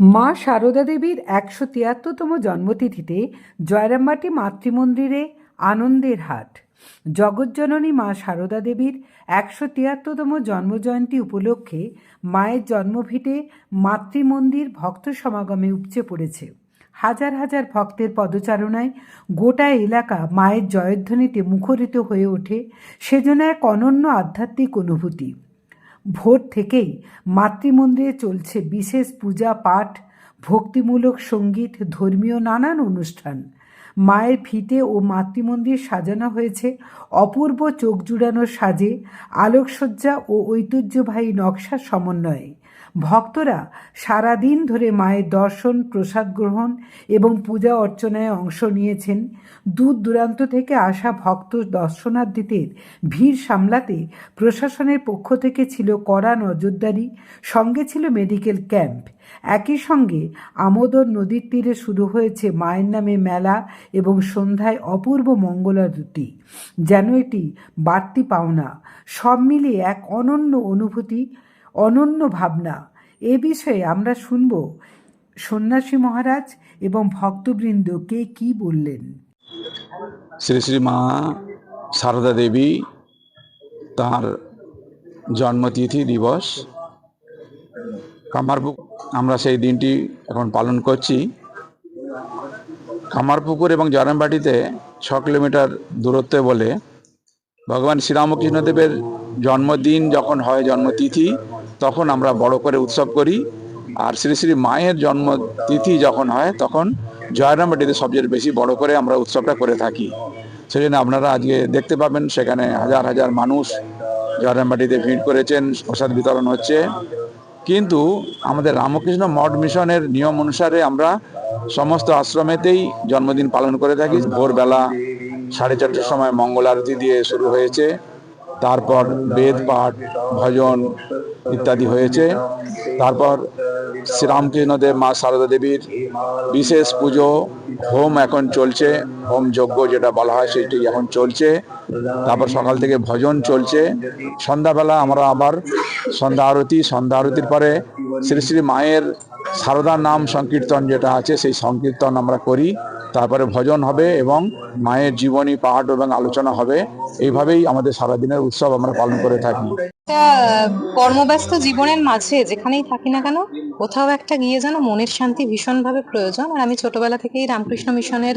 মা সারদা দেবীর একশো তিয়াত্তরতম জন্মতিথিতে জয়রামবাটি মাতৃমন্দিরে আনন্দের হাট। জগজ্জননী মা সারদা দেবীর একশো তিয়াত্তরতম জন্মজয়ন্তী উপলক্ষে মায়ের জন্মভিটে মাতৃমন্দির ভক্ত সমাগমে উপচে পড়েছে। হাজার হাজার ভক্তের পদচারণায় গোটা এলাকা মায়ের জয়ধ্বনিতে মুখরিত হয়ে ওঠে। সেজন্য এক অনন্য আধ্যাত্মিক অনুভূতি। ভোর থেকেই মাতৃমন্দিরে চলছে বিশেষ পূজা পাঠ, ভক্তিমূলক সংগীত, ধর্মীয় নানান অনুষ্ঠান। মায়ের ফিতে ও মাতৃমন্দির সাজানো হয়েছে অপূর্ব চোখ জুড়ানো সাজে, আলোকসজ্জা ও ঐতিহ্যবাহী নকশার সমন্বয়ে। ভক্তরা সারাদিন ধরে মায়ের দর্শন, প্রসাদ গ্রহণ এবং পূজা অর্চনায় অংশ নিয়েছেন। দূর দূরান্ত থেকে আসা ভক্ত দর্শনার্থীদের ভিড় সামলাতে প্রশাসনের পক্ষ থেকে ছিল কড়া নজরদারি, সঙ্গে ছিল মেডিকেল ক্যাম্প। একই সঙ্গে আমোদর নদীর তীরে শুরু হয়েছে মায়ের নামে মেলা এবং সন্ধ্যায় অপূর্ব মঙ্গলারতি যেন এটি বাড়তি পাওনা। সব মিলিয়ে এক অনন্য অনুভূতি অনন্য ভাবনা। এ বিষয়ে আমরা শুনব সন্ন্যাসী মহারাজ এবং ভক্তবৃন্দ কে কি বললেন। শ্রী শ্রী মা সারদা দেবী তার জন্মতিথি দিবস। কামারপুকুর, আমরা সেই দিনটি এখন পালন করছি। কামারপুকুর এবং জয়রামবাটিতে ছ কিলোমিটার দূরত্বে বলে ভগবান শ্রীরামকৃষ্ণদেবের জন্মদিন যখন হয়, জন্মতিথি, তখন আমরা বড় করে উৎসব করি। আর শ্রী শ্রী মায়ের জন্মতিথি যখন হয়, তখন জয়রামবাটিতে সবচেয়ে বেশি বড় করে আমরা উৎসবটা করে থাকি। সেই জন্য আপনারা আজকে দেখতে পাবেন, সেখানে হাজার হাজার মানুষ জয়রামবাটিতে ভিড় করেছেন, প্রসাদ বিতরণ হচ্ছে। কিন্তু আমাদের রামকৃষ্ণ মঠ মিশনের নিয়ম অনুসারে আমরা সমস্ত আশ্রমেতেই জন্মদিন পালন করে থাকি। ভোরবেলা সাড়ে চারটের সময় মঙ্গল আরতি দিয়ে শুরু হয়েছে। তারপর বেদ, পাঠ, ভজন ইত্যাদি হয়েছে। তারপর শ্রীরামকৃষ্ণদেব, মা সারদা দেবীর বিশেষ পুজো, হোম এখন চলছে। হোম যজ্ঞ যেটা বলা হয় সেটি এখন চলছে। তারপর সকাল থেকে ভজন চলছে। সন্ধ্যাবেলা আমরা আবার সন্ধ্যা আরতি, সন্ধ্যা আরতির পরে শ্রী শ্রী মায়ের সারদার নাম সংকীর্তন যেটা আছে, সেই সংকীর্তন আমরা করি। তারপরে ভজন হবে এবং মায়ের জীবনী, পাঠ এবং আলোচনা হবে। এইভাবেই আমাদের সারাদিনের উৎসব আমরা পালন করে থাকি। একটা কর্মব্যস্ত জীবনের মাঝে যেখানেই থাকি না কেন কোথাও একটা গিয়ে যেন মনের শান্তি ভীষণভাবে প্রয়োজন। আর আমি ছোটবেলা থেকেই রামকৃষ্ণ মিশনের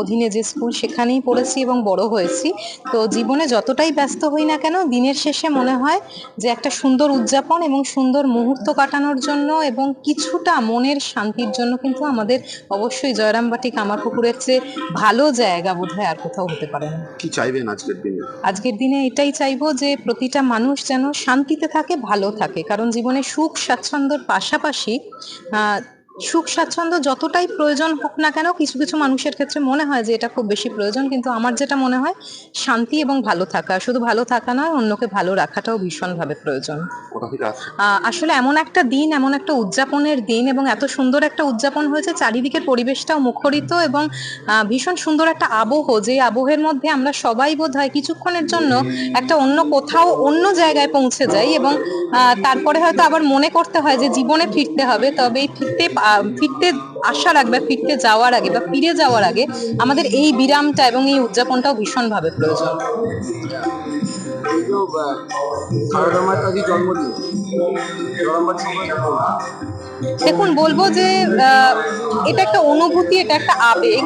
অধীনে যে স্কুল সেখানেই পড়েছি এবং বড় হয়েছি। তো জীবনে যতটাই ব্যস্ত হই না কেন দিনের শেষে মনে হয় যে একটা সুন্দর উদযাপন এবং সুন্দর মুহূর্ত কাটানোর জন্য এবং কিছুটা মনের শান্তির জন্য কিন্তু আমাদের অবশ্যই জয়রামবাটি কামারপুকুরের চেয়ে ভালো জায়গা বোধহয় আর কোথাও হতে পারে না। কি চাইবেন আজকের দিনে? আজকের দিনে এটাই চাইব যে প্রতিটা মানুষ যেন শান্তিতে থাকে ভালো থাকে। কারণ জীবনে সুখ স্বাচ্ছন্দ্যর পাশাপাশি সুখ স্বাচ্ছন্দ্য যতটাই প্রয়োজন হোক না কেন কিছু কিছু মানুষের ক্ষেত্রে মনে হয় যে এটা খুব বেশি প্রয়োজন। কিন্তু আমার যেটা মনে হয় শান্তি এবং ভালো থাকা। শুধু ভালো থাকা নয় অন্যকে ভালো রাখাটাও ভীষণভাবে প্রয়োজন। আসলে এমন একটা দিন এমন একটা উদযাপনের দিন এবং এত সুন্দর একটা উদযাপন হয়েছে চারিদিকের পরিবেশটাও মুখরিত এবং ভীষণ সুন্দর একটা আবহ যে আবহের মধ্যে আমরা সবাই বোধ হয় কিছুক্ষণের জন্য একটা অন্য কোথাও অন্য জায়গায় পৌঁছে যাই এবং তারপরে হয়তো আবার মনে করতে হয় যে জীবনে ফিরতে হবে। তবে এই ফিরতে ফিরতে আসার আগে বা ফিরতে যাওয়ার আগে বা ফিরে যাওয়ার আগে আমাদের এই বিরামটা এবং এই উদযাপনটাও ভীষণভাবে প্রয়োজন। দেখুন, বলব যে এটা একটা অনুভূতি, এটা একটা আবেগ।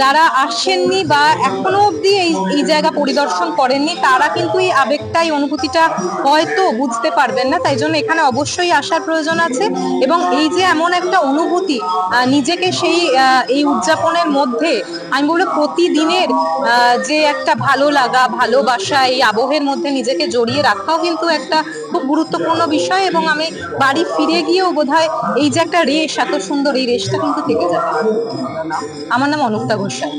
যারা আসেননি বা এখনও অবধি এই এই জায়গা পরিদর্শন করেননি, তারা কিন্তু এই আবেগটা এই অনুভূতিটা হয়তো বুঝতে পারবেন না। তাই জন্য এখানে অবশ্যই আসার প্রয়োজন আছে। এবং এই যে এমন একটা অনুভূতি নিজেকে সেই এই উদযাপনের মধ্যে, আমি বলব প্রতিদিনের যে একটা ভালো লাগা, ভালোবাসা, এই আবহের মধ্যে নিজেকে জড়িয়ে রাখাও কিন্তু একটা খুব গুরুত্বপূর্ণ বিষয় এবং আমি বাড়ি ফিরে গিয়েও বোধহয় এই যে একটা রেশ, এত সুন্দর এই রেশটা কিন্তু থেকে যাবে। আমার নাম অনুক্তা ঘোষাল।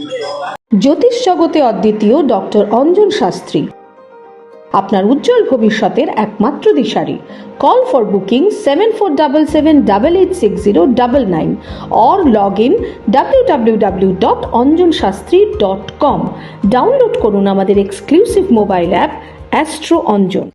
জ্যোতিষ জগতে অদ্বিতীয় ডক্টর অঞ্জন শাস্ত্রী। আপনার উজ্জ্বল ভবিষ্যতের একমাত্র দিশারি। Call for booking seven four double seven double eight six zero double nine or log in W W W dot Anjan Shastri dot com download করুন আমাদের exclusive mobile app astro Anjan.